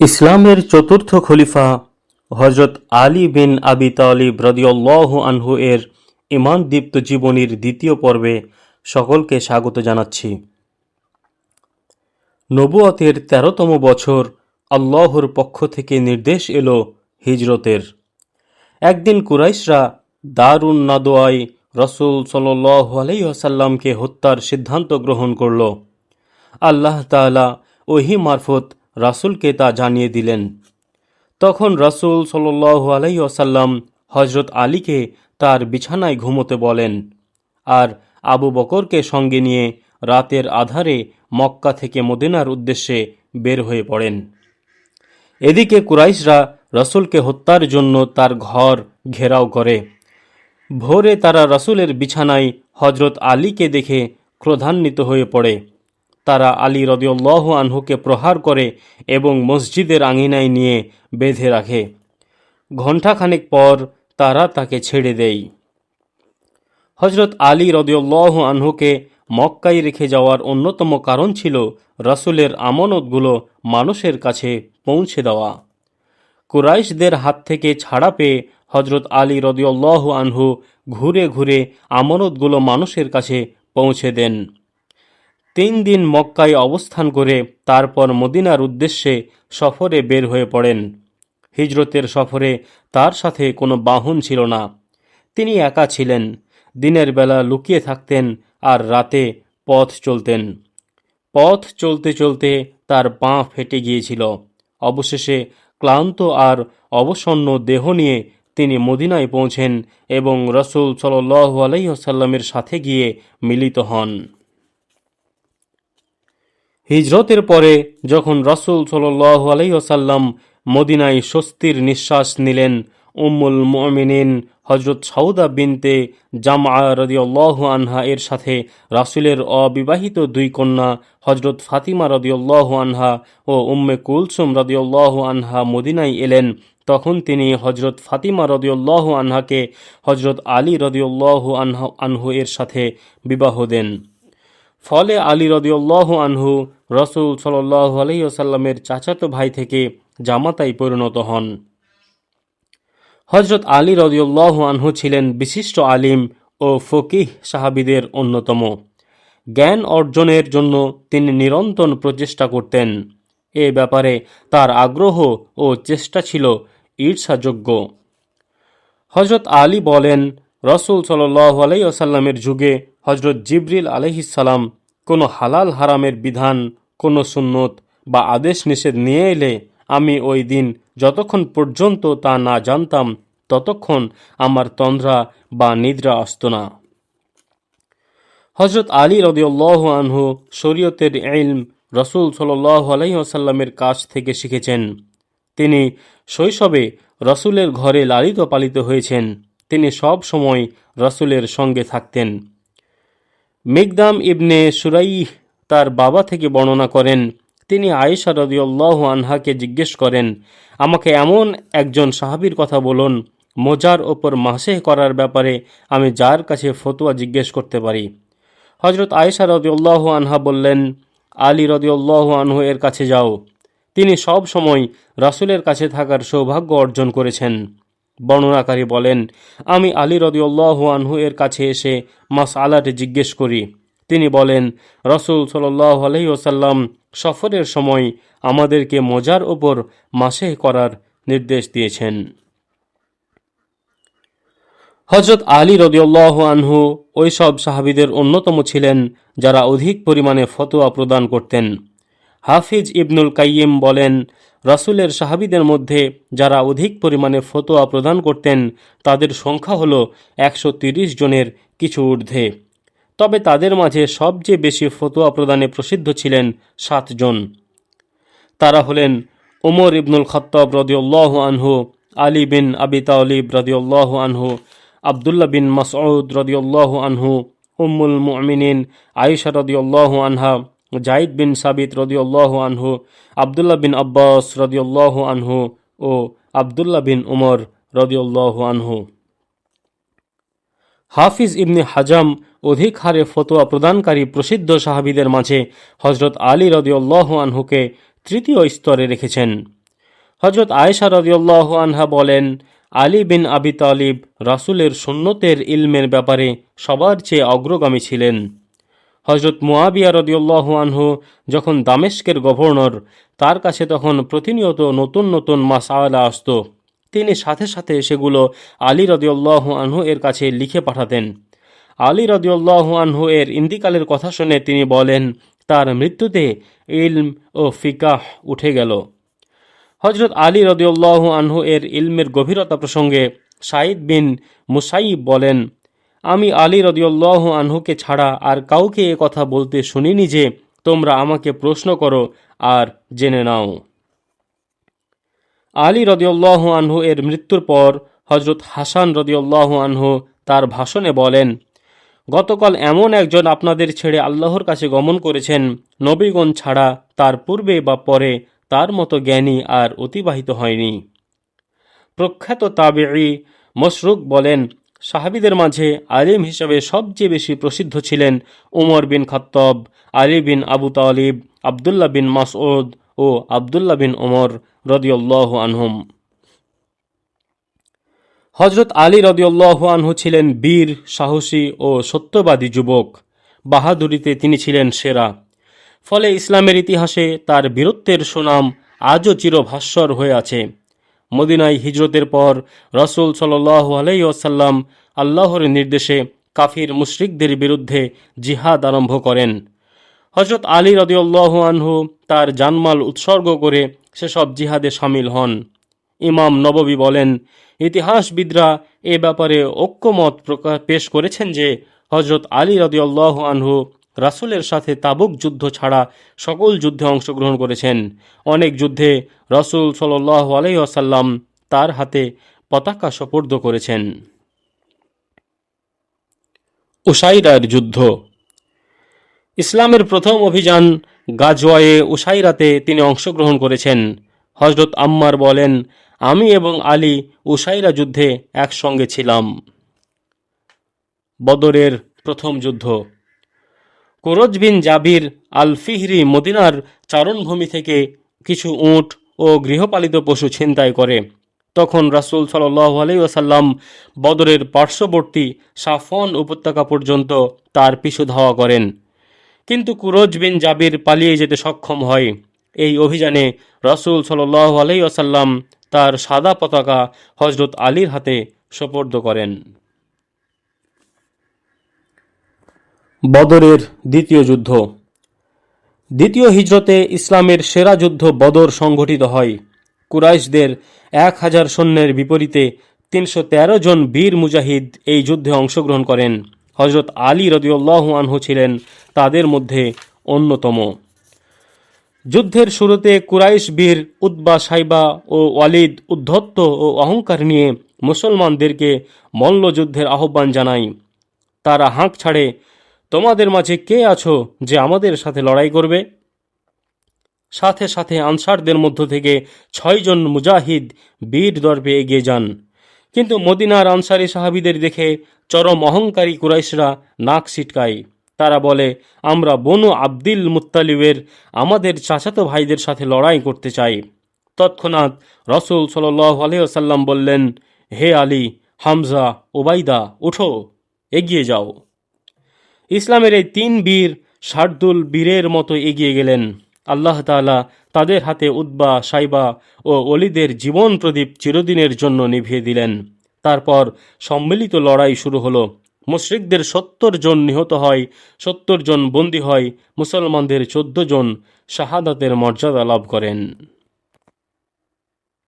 ইসলামের চতুর্থ খলিফা হজরত আলী বিন আবি তালিব রদিউল্লাহ আনহু এর ইমান দীপ্ত জীবনীর দ্বিতীয় পর্বে সকলকে স্বাগত জানাচ্ছি। নবুয়তের তেরোতম বছর আল্লাহর পক্ষ থেকে নির্দেশ এলো হিজরতের। একদিন কুরাইশরা দারুণ নাদোয়াই রসুল সাল্লাহ আলাইসাল্লামকে হত্যার সিদ্ধান্ত গ্রহণ করল। আল্লাহ তাআলা ওহি মারফত রাসূলকে তা জানিয়ে দিলেন। তখন রাসূল সাল্লাল্লাহু আলাইহি ওয়াসাল্লাম হজরত আলীকে তার বিছানায় ঘুমোতে বলেন আর আবু বকরকে সঙ্গে নিয়ে রাতের আধারে মক্কা থেকে মদিনার উদ্দেশ্যে বের হয়ে পড়েন। এদিকে কুরাইশরা রসুলকে হত্যার জন্য তার ঘর ঘেরাও করে। ভোরে তারা রসুলের বিছানায় হজরত আলীকে দেখে ক্রোধান্বিত হয়ে পড়ে। তারা আলী রদিউল্লাহ আনহুকে প্রহার করে এবং মসজিদের আঙিনায় নিয়ে বেঁধে রাখে। ঘণ্টাখানেক পর তারা তাকে ছেড়ে দেয়। হজরত আলী রদিউল্লাহ আনহুকে মক্কায় রেখে যাওয়ার অন্যতম কারণ ছিল রসুলের আমানতগুলো মানুষের কাছে পৌঁছে দেওয়া। কুরাইশদের হাত থেকে ছাড়া পেয়ে হজরত আলী রদিউল্লাহ আনহু ঘুরে ঘুরে আমানতগুলো মানুষের কাছে পৌঁছে দেন। তিন দিন মক্কায় অবস্থান করে তারপর মদিনার উদ্দেশ্যে সফরে বের হয়ে পড়েন। হিজরতের সফরে তার সাথে কোনো বাহন ছিল না। তিনি একা ছিলেন। দিনের বেলা লুকিয়ে থাকতেন আর রাতে পথ চলতেন। পথ চলতে চলতে তার পা ফেটে গিয়েছিল। অবশেষে ক্লান্ত আর অবসন্ন দেহ নিয়ে তিনি মদিনায় পৌঁছেন এবং রসুল সাল্লু আলাইসাল্লামের সাথে গিয়ে মিলিত হন। হিজরতের পরে যখন রসুল আলাইসাল্লাম মদিনায় স্বস্তির নিঃশ্বাস নিলেন, উম্মুল মমিনিন হজরত সৌদা বিনতে জামা রদিউল্লাহ আনহা এর সাথে রাসুলের অবিবাহিত দুই কন্যা হজরত ফাতিমা রদিউল্লাহ আনহা ও উম্মে কুলসুম রদিউল্লাহ আনহা মদিনায় এলেন। তখন তিনি হজরত ফাতিমা রদিউল্লাহ আনহাকে হজরত আলী রদিউল্লাহ আনহা আনহু এর সাথে বিবাহ দেন। ফলে আলী রদিউল্লাহ আনহু রসুল সাল্লাহ আলহিসাল্লামের চাচাতো ভাই থেকে জামাতাই পরিণত হন। হজরত আলী রদিউল্লাহ আনহু ছিলেন বিশিষ্ট আলিম ও ফকিহ সাহাবিদের অন্যতম। জ্ঞান অর্জনের জন্য তিনি নিরন্তর প্রচেষ্টা করতেন। এ ব্যাপারে তার আগ্রহ ও চেষ্টা ছিল ঈর্ষাযোগ্য। হজরত আলী বলেন, রসুল সাল্লাহ আলাইসাল্লামের যুগে হজরত জিবরিল আলহিসাল্লাম কোনো হালাল হারামের বিধান, কোনো সুন্নত বা আদেশ নিষেধ নিয়ে এলে আমি ওই দিন যতক্ষণ পর্যন্ত তা না জানতাম, ততক্ষণ আমার তন্দ্রা বা নিদ্রা আসত না। হজরত আলী রদিউল্লাহ আনহু শরীয়তের ইলম রসুল সাল্লাহ আলাইসাল্লামের কাছ থেকে শিখেছেন। তিনি শৈশবে রসুলের ঘরে লালিত পালিত হয়েছেন। তিনি সব সময় রসুলের সঙ্গে থাকতেন। মিকদাম ইবনে সুরাইহ তার বাবা থেকে বর্ণনা করেন, তিনি আয়েশা রদিউল্লাহ আনহাকে জিজ্ঞেস করেন, আমাকে এমন একজন সাহাবির কথা বলুন, মোজার ওপর মাসে করার ব্যাপারে আমি যার কাছে ফতুয়া জিজ্ঞেস করতে পারি। হজরত আয়েশা রদিউল্লাহ আনহা বললেন, আলী রদিউল্লাহ আনহু এর কাছে যাও। তিনি সব সময় রাসুলের কাছে থাকার সৌভাগ্য অর্জন করেছেন। বর্ণনাকারী বলেন, আমি আলী রদিউল্লাহ আনহু এর কাছে এসে মাস আলাটি জিজ্ঞেস করি। তিনি বলেন, রসুল সাল্লাহ আলহি ওসাল্লাম সফরের সময় আমাদেরকে মজার ওপর মাসে করার নির্দেশ দিয়েছেন। হজরত আলী রদিউল্লাহ আনহু ওই সব সাহাবিদের অন্যতম ছিলেন যারা অধিক পরিমাণে ফতোয়া প্রদান করতেন। হাফিজ ইবনুল কাইয়িম বলেন, রাসুলের সাহাবিদের মধ্যে যারা অধিক পরিমাণে ফতোয়া প্রদান করতেন, তাদের সংখ্যা হল একশো জনের কিছু ঊর্ধ্বে। তবে তাদের মাঝে সবচেয়ে বেশি ফতোয়া প্রদানে প্রসিদ্ধ ছিলেন সাতজন তারা হলেন ওমর ইবনুল খত্তব রদিউল্লাহ আনহু, আলী বিন আবি তালিব রদিউল্লাহ আনহু, আবদুল্লাহ বিন মাসউদ রদিউল্লাহ আনহু, উম্মুল মুমিনিন আয়েশা রদিউল্লাহ আনহা জাইদ বিন সাবিত রদিউল্লাহ আনহু, আবদুল্লাহ বিন আব্বাস রদিউল্লাহ আনহু ও আবদুল্লাহ বিন উমর রদিউল্লাহ আনহু। হাফিজ ইবনে হাজাম অধিক হারে ফতোয়া প্রদানকারী প্রসিদ্ধ সাহাবিদের মাঝে হজরত আলী রদিউল্লাহ আনহুকে তৃতীয় স্তরে রেখেছেন। হজরত আয়েশা রদিউল্লাহ আনহা বলেন, আলী বিন আবি তালিব রাসুলের সুন্নতের ইলমের ব্যাপারে সবার চেয়ে অগ্রগামী ছিলেন। হজরত মুয়াবিয়া রদিউল্লাহ আনহু যখন দামেস্কের গভর্নর, তার কাছে তখন প্রতিনিয়ত নতুন নতুন মাসাওয়ালা আসত। তিনি সাথে সাথে সেগুলো আলী রদিউল্লাহ আনহু এর কাছে লিখে পাঠাতেন। আলী রদিউল্লাহ আনহু এর ইন্দিকালের কথা শুনে তিনি বলেন, তার মৃত্যুতে ইলম ও ফিকাহ উঠে গেল। হজরত আলী রদিউল্লাহ আনহু এর ইলমের গভীরতা প্রসঙ্গে সাইদ বিন মুসাইব বলেন আমি আলী রদিউল্লাহ আনহুকে ছাড়া আর কাউকে এ কথা বলতে শুনিনি যে তোমরা আমাকে প্রশ্ন করো আর জেনে নাও। আলী রদিউল্লাহ আনহু এর মৃত্যুর পর হজরত হাসান রদিউল্লাহ আনহু তার ভাষণে বলেন, গতকাল এমন একজন আপনাদের ছেড়ে আল্লাহর কাছে গমন করেছেন, নবীগণ ছাড়া তার পূর্বে বা পরে তার মতো জ্ঞানী আর অতিবাহিত হয়নি। প্রখ্যাত তাবেঈ মশরুক বলেন সাহাবিদের মাঝে আলিম হিসেবে সবচেয়ে বেশি প্রসিদ্ধ ছিলেন উমর বিন খত্তব, আলী বিন আবু তালিব, আবদুল্লাহ বিন মাসউদ ও আবদুল্লাহ বিন ওমর রদিউল্লাহ আনহুম। হজরত আলী রদিউল্লাহ আনহু ছিলেন বীর, সাহসী ও সত্যবাদী যুবক। বাহাদুরিতে তিনি ছিলেন সেরা। ফলে ইসলামের ইতিহাসে তার বীরত্বের সুনাম আজও চিরভাস্বর হয়ে আছে। মদিনায় হিজরতের পর রসুল সাল্লাহ আলাইসাল্লাম আল্লাহর নির্দেশে কাফির মুশরিকদের বিরুদ্ধে জিহাদ আরম্ভ করেন। হজরত আলী রদিউল্লাহ আনহু তার জানমাল উৎসর্গ করে সেসব জিহাদে সামিল হন। ইমাম নববী বলেন, ইতিহাসবিদরা এ ব্যাপারে ঐক্যমত প্রকাশ পেশ করেছেন যে হজরত আলী রদিউল্লাহ আনহু রাসুলের সাথে তাবুক যুদ্ধ ছাড়া সকল যুদ্ধে অংশগ্রহণ করেছেন। অনেক যুদ্ধে রসুল সাল্লাহ আলাইসাল্লাম তার হাতে পতাকা সোপর্দ করেছেন। উসাইরার যুদ্ধ। ইসলামের প্রথম অভিযান গাজওয়ায়ে উসাইরাতে তিনি অংশগ্রহণ করেছেন। হজরত আম্মার বলেন, আমি এবং আলী উসাইরা যুদ্ধে একসঙ্গে ছিলাম। বদরের প্রথম যুদ্ধ। কোরজ বিন জাবির আল ফিহরি মদিনার চারণভূমি থেকে কিছু উট ও গৃহপালিত পশু ছিনতাই করে। তখন রাসুল সাল্লাহ আলাইসাল্লাম বদরের পার্শ্ববর্তী সাফন উপত্যকা পর্যন্ত তার পিছু ধাওয়া করেন। কিন্তু কুরজ বিন জাবির পালিয়ে যেতে সক্ষম হয়। এই অভিযানে রসুল সাল্লাহ আলাইসাল্লাম তার সাদা পতাকা হজরত আলীর হাতে সোপর্দ করেন। বদরের দ্বিতীয় যুদ্ধ। দ্বিতীয় হিজরতে ইসলামের সেরা যুদ্ধ বদর সংঘটিত হয়। কুরাইশদের এক হাজার সৈন্যের বিপরীতে তিনশো তেরো জন বীর মুজাহিদ এই যুদ্ধে অংশগ্রহণ করেন। হজরত আলী রদিউল্লাহ আনহু ছিলেন তাদের মধ্যে অন্যতম। যুদ্ধের শুরুতে কুরাইশ বীর উদ্বা সাইবা ও ওয়ালিদ উদ্ধত্ত ও অহংকার নিয়ে মুসলমানদেরকে মল্লযুদ্ধের আহ্বান জানায়। তারা হাঁক ছাড়ে তোমাদের মাঝে কে আছো যে আমাদের সাথে লড়াই করবে? সাথে সাথে আনসারদের মধ্য থেকে ছয়জন মুজাহিদ বীর দর্পে এগিয়ে যান। কিন্তু মদিনার আনসারি সাহাবিদের দেখে চরম অহংকারী কুরাইশরা নাক ছিটকায়। তারা বলে, আমরা বনু আব্দিল মুত্তালিবের, আমাদের চাচাতো ভাইদের সাথে লড়াই করতে চাই। তৎক্ষণাৎ রসুল সাল্লাহ আলহিহাসাল্লাম বললেন, হে আলী, হামজা ওবাইদা উঠো এগিয়ে যাও। ইসলামের এই তিন বীর শার্দুল বীরের মতো এগিয়ে গেলেন। আল্লাহ তাআলা তাদের হাতে উদ্বা সাইবা ও অলিদের জীবন প্রদীপ চিরদিনের জন্য নিভিয়ে দিলেন। তারপর সম্মিলিত লড়াই শুরু হলো। মুশরিকদের সত্তর জন নিহত হয়, সত্তর জন বন্দী হয়, মুসলমানদের চোদ্দ জন শাহাদাতের মর্যাদা লাভ করেন।